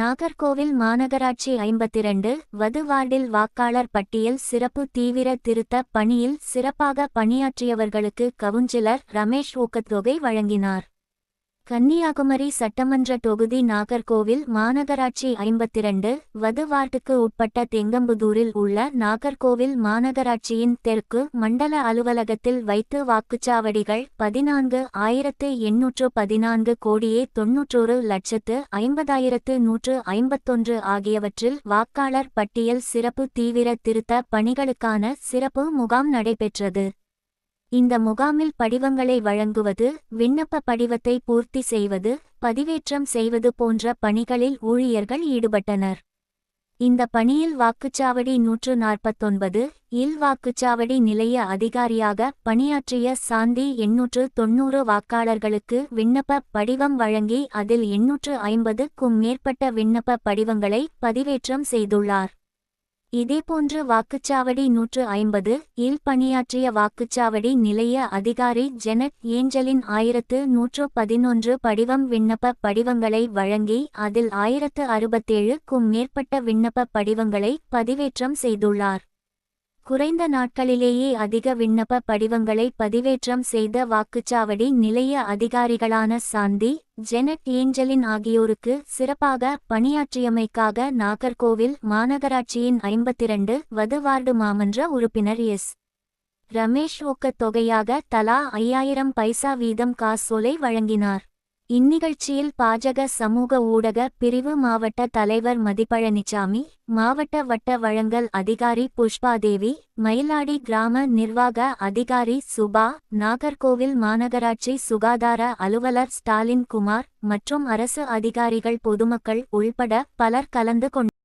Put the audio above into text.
நாகர்கோவில் மாநகராட்சி ஐம்பத்திரண்டு வது வார்டில் வாக்காளர் பட்டியல் சிறப்பு தீவிர திருத்த பணியில் சிறப்பாக பணியாற்றியவர்களுக்கு கவுன்சிலர் ரமேஷ் ஊக்கத்தொகை வழங்கினார். கன்னியாகுமரி சட்டமன்ற தொகுதி நாகர்கோவில் மாநகராட்சி ஐம்பத்திரண்டு வது வார்டுக்கு உட்பட்ட தெங்கம்புதூரில் உள்ள நாகர்கோவில் மாநகராட்சியின் தெற்கு மண்டல அலுவலகத்தில் வைத்து வாக்குச்சாவடிகள் பதினான்கு ஆயிரத்து எண்ணூற்று பதினான்கு கோடியே தொன்னூற்றொரு லட்சத்து ஐம்பதாயிரத்து நூற்று ஐம்பத்தொன்று ஆகியவற்றில் வாக்காளர் பட்டியல் சிறப்பு தீவிர திருத்த பணிகளுக்கான சிறப்பு முகாம் நடைபெற்றது. இந்த முகாமில் படிவங்களை வழங்குவது விண்ணப்ப படிவத்தை பூர்த்தி செய்வது பதிவேற்றம் செய்வது போன்ற பணிகளில் ஊழியர்கள் ஈடுபட்டனர். இந்த பணியில் வாக்குச்சாவடி நூற்று நாற்பத்தொன்பது இல் வாக்குச்சாவடி நிலைய அதிகாரியாக பணியாற்றிய சாந்தி எண்ணூற்று தொன்னூறு வாக்காளர்களுக்கு விண்ணப்ப படிவம் வழங்கி அதில் எண்ணூற்று ஐம்பதுக்கும் மேற்பட்ட விண்ணப்ப படிவங்களை பதிவேற்றம் செய்துள்ளார். இதேபோன்று வாக்குச்சாவடி நூற்று ஐம்பது இல் பணியாற்றிய வாக்குச்சாவடி நிலைய அதிகாரி ஜெனட் ஏஞ்சலின் ஆயிரத்து நூற்று பதினொன்று படிவம் விண்ணப்ப படிவங்களை வழங்கி அதில் ஆயிரத்து அறுபத்தேழுக்கும் மேற்பட்ட விண்ணப்ப படிவங்களை பதிவேற்றம் செய்துள்ளார். குறைந்த நாட்களிலேயே அதிக விண்ணப்ப படிவங்களை பதிவேற்றம் செய்த வாக்குச்சாவடி நிலைய அதிகாரிகளான சாந்தி ஜெனட் ஏஞ்சலின் ஆகியோருக்கு சிறப்பாக பணியாற்றியமைக்காக நாகர்கோவில் மாநகராட்சியின் ஐம்பத்திரண்டு வது வார்டு மாமன்ற உறுப்பினர் எஸ். ரமேஷ் ஊக்கத் தொகையாக தலா ஐயாயிரம் பைசா வீதம் காசோலை வழங்கினார். இந்நிகழ்ச்சியில் பாஜக சமூக ஊடக பிரிவு மாவட்ட தலைவர் மதிப்பழனிசாமி மாவட்ட வட்ட வழங்கல் அதிகாரி புஷ்பாதேவி மயிலாடி கிராம நிர்வாக அதிகாரி சுபா நாகர்கோவில் மாநகராட்சி சுகாதார அலுவலர் ஸ்டாலின் குமார் மற்றும் அரசு அதிகாரிகள் பொதுமக்கள் உள்பட பலர் கலந்து கொண்டனர்